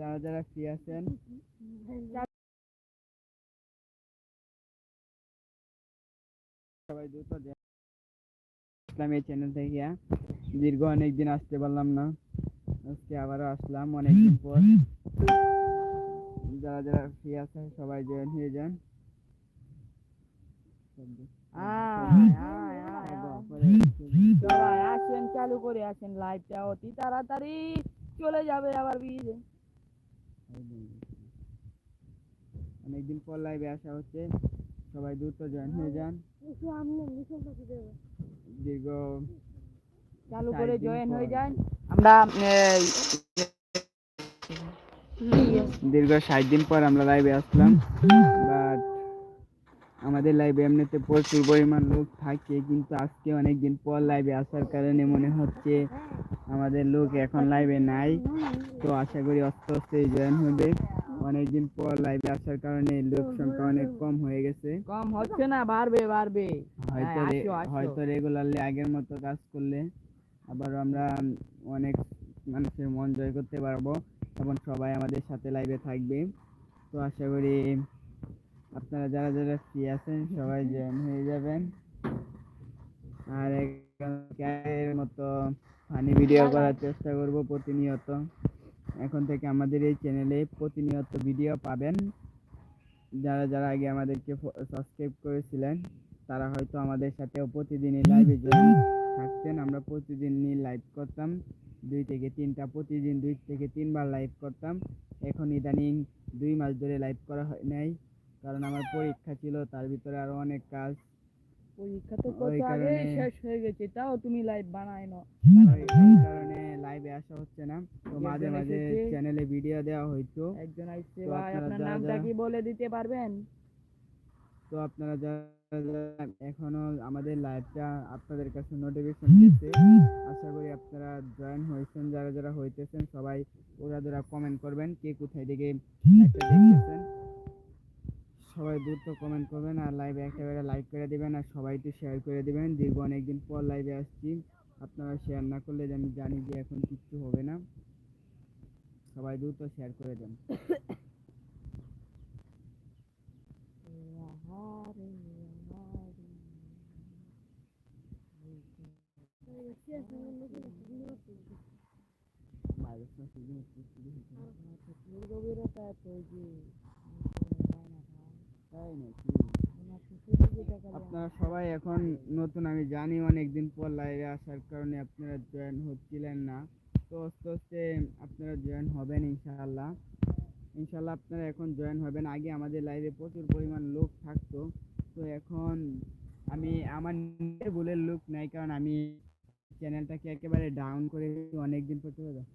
যারা যারা ফ্রি আছেন। সবাই চ্যানেল থেকে। দীর্ঘ অনেক দিন আসতে পারলাম না। আজকে আবারও আসলাম অনেকদিন পর। যারা যারা ফ্রি আছেন, সবাই জয়েন হয়ে যান। চালু করে আসেন লাইভটা অতি তাড়াতাড়ি চলে যাবে আবার বিয়ে অনেকদিন পর লাইভে আসা হচ্ছে সবাই দ্রুত জয়েন হয়ে যান। দীর্ঘ চালু করে জয়েন হয়ে যান। আমরা দীর্ঘ ষাট দিন পর আমরা লাইভে আসলাম। আমাদের লাইভে এমনিতে প্রচুর পরিমাণ লোক থাকে কিন্তু আজকে অনেক দিন পর লাইভে আসার কারণে মনে হচ্ছে আমাদের লোক এখন লাইভে নাই। তো আশা করি আস্তে আস্তে জয়েন হবে। অনেকদিন পর লাইভে আসার কারণে লোক সংখ্যা অনেক কম হয়ে গেছে। কম হচ্ছে না বাড়বে বাড়বে। হয়তো হ্যাঁ, আসো। হয়তো রেগুলারলি আগের মতো কাজ করলে আবার আমরা অনেক মানুষের মন জয় করতে পারব। এবং সবাই আমাদের সাথে লাইভে থাকবে। তো আশা করি আপনারা যারা যারা ফ্রি আছেন সবাই জয়েন হয়ে যাবেন। আর এর মতো ফানি ভিডিও করার চেষ্টা করব প্রতিনিয়ত। এখন থেকে আমাদের এই চ্যানেলে প্রতিনিয়ত ভিডিও পাবেন। যারা যারা আগে আমাদেরকে সাবস্ক্রাইব করেছিলেন তারা হয়তো আমাদের সাথেও প্রতিদিনই লাইভে জয়েন থাকতেন। আমরা প্রতিদিনই লাইভ করতাম। দুই থেকে তিনটা প্রতিদিন দুই থেকে তিনবার লাইভ করতাম। এখন ইদানিং দুই মাস ধরে লাইভ করা হয় নাই। কারণ আমার পরীক্ষা ছিল তার ভিতরে আরও অনেক কাজ। পরীক্ষা তো কত আগে শেষ হয়ে গেছে তাও তুমি লাইভ বানাই না ওই ওই কারণে লাইভে আসা হচ্ছে না। তো মাঝে মাঝে। চ্যানেলে ভিডিও দেওয়া হইতো। একজন আসছে তো ভাই আপনারা নামটা কি বলে দিতে পারবেন? তো আপনারা যারা এখনও আমাদের লাইভটা আপনাদের কাছে নোটিফিকেশন দিচ্ছে আশা করি আপনারা জয়েন হয়েছেন যারা যারা হইতেছেন সবাই ওরা যারা কমেন্ট করবেন কে কোথায় থেকে লাইভটা দেখতেছেন। সবাই দ্রুত কমেন্ট করবেন আর লাইভে একটা একেবারে লাইক করে দিবেন আর সবাই একটু শেয়ার করে দিবেন। দীর্ঘ অনেকদিন পর লাইভে আসছি। আপনারা শেয়ার না করলে আমি জানি যে এখন কিচ্ছু হবে না। সবাই দ্রুত শেয়ার করে দেন সময় সুযোগ একটু শুরু হয়েছে। গভীরতা তো যে তাই নাকি আপনারা সবাই এখন নতুন, আমি জানি অনেকদিন পর লাইভে আসার কারণে আপনারা জয়েন হচ্ছিলেন না। তো আস্তে আস্তে আপনারা জয়েন হবেন ইনশাআল্লাহ। ইনশাআল্লাহ আপনারা এখন জয়েন হবেন। আগে আমাদের লাইভে প্রচুর পরিমাণ লোক থাকতো। তো এখন আমি, আমার ভুলের লোক নাই, কারণ আমি চ্যানেলটাকে একেবারে ডাউন করে অনেকদিন পর চলে যাও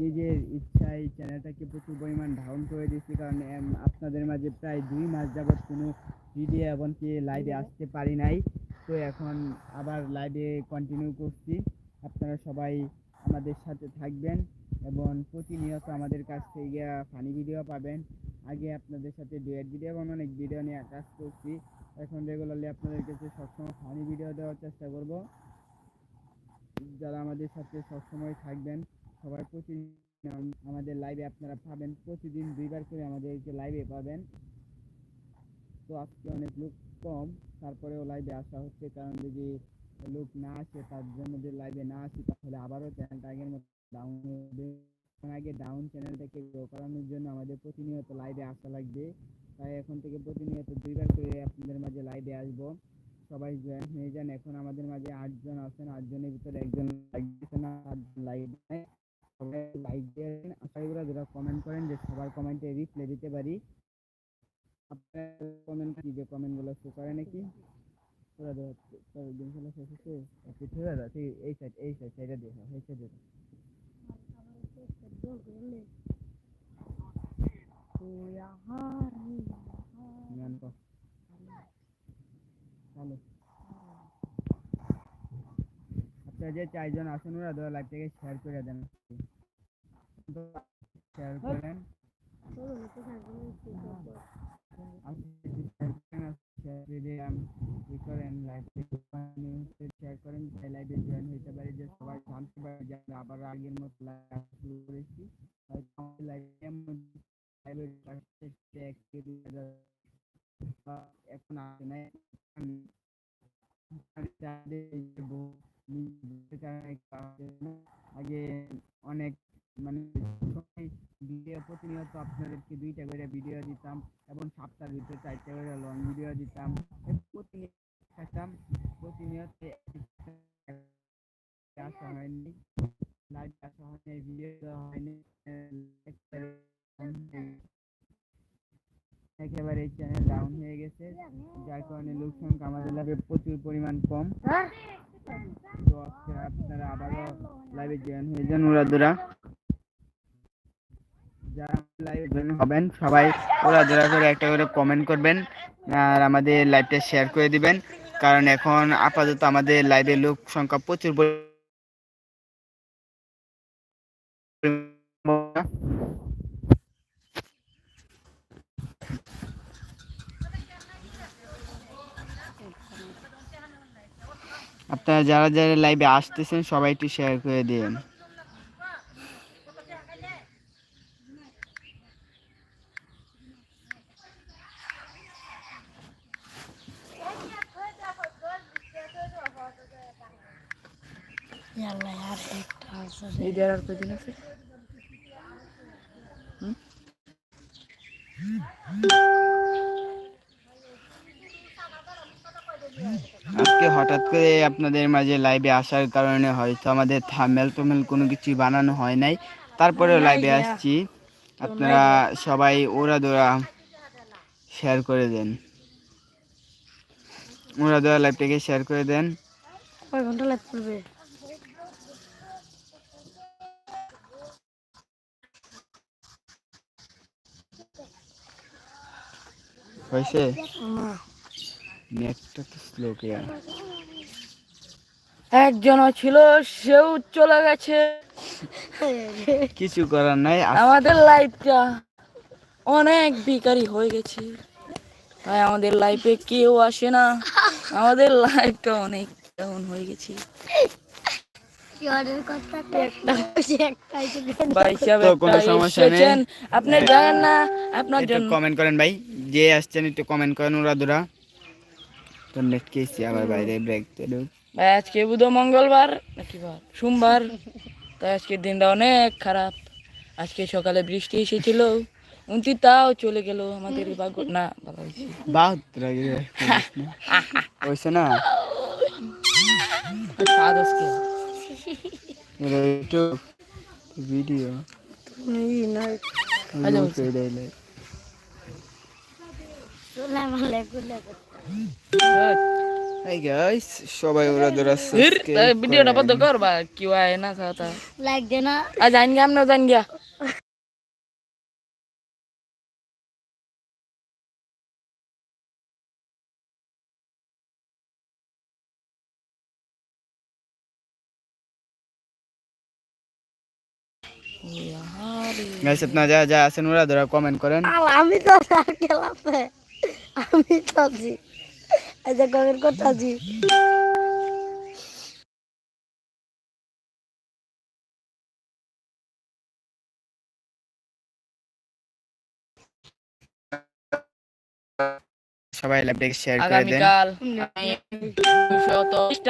নিজের ইচ্ছায় চ্যানেলটাকে প্রচুর পরিমাণ ডাউন করে দিয়েছি কারণ আপনাদের মাঝে প্রায় দুই মাস যাবৎ কোনো ভিডিও এমনকি লাইভে আসতে পারি নাই। তো এখন আবার লাইভে কন্টিনিউ করছি। আপনারা সবাই আমাদের সাথে থাকবেন এবং প্রতিনিয়ত আমাদের কাছ থেকে ফানি ভিডিও পাবেন। আগে আপনাদের সাথে ডুয়েট ভিডিও এবং অনেক ভিডিও নিয়ে কাজ করছি। এখন রেগুলারলি আপনাদের কাছে সবসময় ফানি ভিডিও দেওয়ার চেষ্টা করব। যারা আমাদের সাথে সবসময় থাকবেন সবাই প্রতিদিন আমাদের লাইভে আপনারা পাবেন। প্রতিদিন দুইবার করে আমাদেরকে লাইভে পাবেন। তো আজকে অনেক লোক কম, তারপরেও লাইভে আসা হচ্ছে। কারণ যদি লোক না আসে, তার জন্য যদি লাইভে না আসি, তাহলে আবারও চ্যানেলটা আগের মতো ডাউন হবে আগে ডাউন চ্যানেলটাকে করানোর জন্য আমাদের প্রতিনিয়ত লাইভে আসা লাগবে। তাই এখন থেকে প্রতিনিয়ত দুইবার করে আপনাদের মাঝে লাইভে আসব। সবাই জয়েন হয়ে যান। এখন আমাদের মাঝে আটজন আছেন। আটজনের ভিতরে একজন দিচ্ছে না, আটজন দেয় সবাই লাইক দিয়ে আশা করি যারা কমেন্ট করেন যে সবার কমেন্টে রিপ্লাই দিতে পারি। আপনার কমেন্ট কি যে কমেন্টগুলো শো করে নাকি? পুরো গেম খেলা শেষ হচ্ছে একটু ছেড়ে দাও ঠিক এই সাইড এই সাইড সাইডে দিয়ে এই সাইডে হ্যালো আচ্ছা যে চারজন আছেন ওরা ধরো লাইভ থেকে শেয়ার করে দেন। শেয়ার করেন করেন লাইভ শেয়ার করেন লাইভে জয়েন হইতে পারি যে সবাই আবার এখন আসে নাই। আগে অনেক মানে ভিডিও প্রতিনিয়ত আপনাদেরকে দুইটা করে ভিডিও দিতাম এবং সপ্তাহের ভিতরে চারটে করে লং ভিডিও দিতাম। এবং প্রতিনিয়ত থাকতাম প্রতিনিয়ত আসা হয়নি লাইভ আসা হয়নি ভিডিও দেওয়া হয়নি একেবারে চ্যানেল ডাউন হয়ে গেছে যার কারণে লোক সংখ্যা আমাদের লাইভে প্রচুর পরিমাণ কম। তো আজকে আপনারা আবারও লাইভে জয়েন হয়ে যান ওরা দুরা যারা লাইভে হবেন, সবাই ওরা দুরা করে একটা করে কমেন্ট করবেন আর আমাদের লাইভটা শেয়ার করে দিবেন। কারণ এখন আপাতত আমাদের লাইভে লোক সংখ্যা প্রচুর আপনারা যারা যারা লাইভে আসতেছেন, সবাই একটু শেয়ার করে দিন। ঈদের আর কদিন আছে? আজকে হঠাৎ করে আপনাদের মাঝে লাইভে আসার কারণে হয়তো আমাদের থামেল টমেল কোনো কিছু বানানো হয় নাই। তারপরেও লাইভে আসছি। আপনারা সবাই ওরা দোরা শেয়ার করে দেন। ওরা দোরা লাইভটাকে শেয়ার করে দেন। কয় ঘণ্টা লাইভ করবে? হয়েছে? নেটটা তো স্লো কে একজন ছিল সেও চলে গেছে। কিছু করার নাই আমাদের লাইফটা অনেক বেকারি হয়ে গেছে। তাই আমাদের লাইফে কেউ আসে না। আমাদের লাইফটা অনেক ডাউন হয়ে গেছে। ভাই সাহেব তো কোনো একটা সমস্যা নেই। এসেছেন, আপনি জানেন না আপনার জন্য কমেন্ট করেন ভাই যে আসছেন একটু কমেন্ট করেন ওরা দুরা। তো নেট কেছি আবার বাইরে ব্রেক দিল ভাই আজকে বুধ মঙ্গলবার নাকি সোমবার। তাই আজকের দিনটা অনেক খারাপ। আজকে সকালে বৃষ্টি এসেছিল। উনতি তাও চলে গেল আমাদের ভাগ্য না ভালো হয়েছে বাহাত্তর হয়েছে না? স্বাদ আজকে। এটা একটু ভিডিও তুমি না আজ ওকে দিলে সালাম আলাইকুম হাই গাইস সবাই ওরা দর আছে ভিডিওটা বন্ধ কর আইন গিয়া গাইস আপনারা যা যা আছেন ওরা ধরা কমেন্ট করেন। আমি তো খেলাতে আমি তো আছি। এই যে কমেন্ট করতে আছি সবাই লাইভটাকে শেয়ার করে দেন।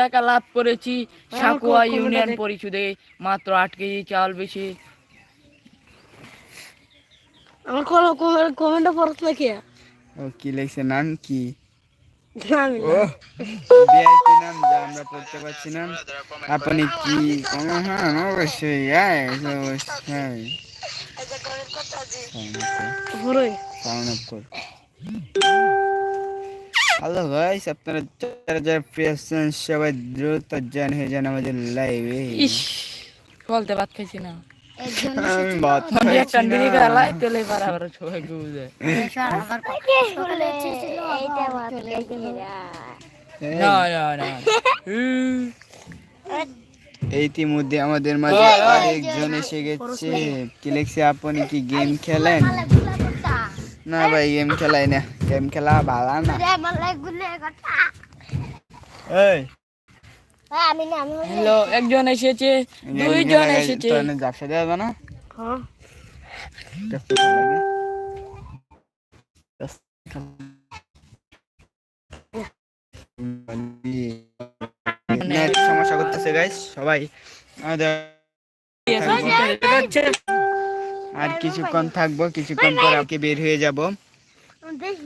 টাকা লাভ করেছি সাকুয়া ইউনিয়ন পরিষদে মাত্র আট কেজি চাল বেশি। আমার কোনো কমেন্টে পড়ত না কি ও কি লিখছে? নাম কি? ও ভিআইপি নাম যা আমরা পড়তে পারছি না। আপনি কি হ্যাঁ অবশ্যই হ্যাঁ অবশ্যই। হ্যালো গাইস আপনারা যারা যারা ফ্রি আছেন সবাই দ্রুত জয়েন হয়ে যান আমাদের লাইভে ইস বলতে খাইছি না। ইতিমধ্যে আমাদের মাঝে আরেকজন এসে গেছে। কি লিখছে আপনি কি গেম খেলেন? না ভাই গেম খেলাই না। গেম খেলা ভালো না। এই হ্যাঁ আমি না আমি হইলে- হ্যালো একজন এসেছে দুইজন এসেছে। ব্যবসা দেওয়া যাবে না? হ্যাঁ। দেখতে ভালো লাগে। নেট সমস্যা করতেছে গাইস সবাই। আমাদের আর কিছুক্ষণ থাকব কিছুক্ষণ পর আজকে বের হয়ে যাব।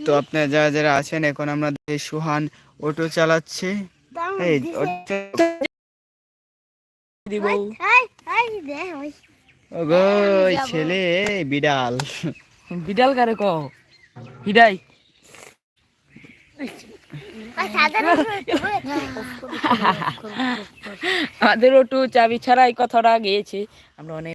তো আপনারা যারা যারা আছেন এখন আমরা সুহান অটো চালাচ্ছে। এই দিব? ওগো ছেলে এই বিড়াল। বিড়াল কারে ক হিডাই আমাদের ওটু চাবি ছাড়াই কথাটা গিয়েছে। আমরা অনেক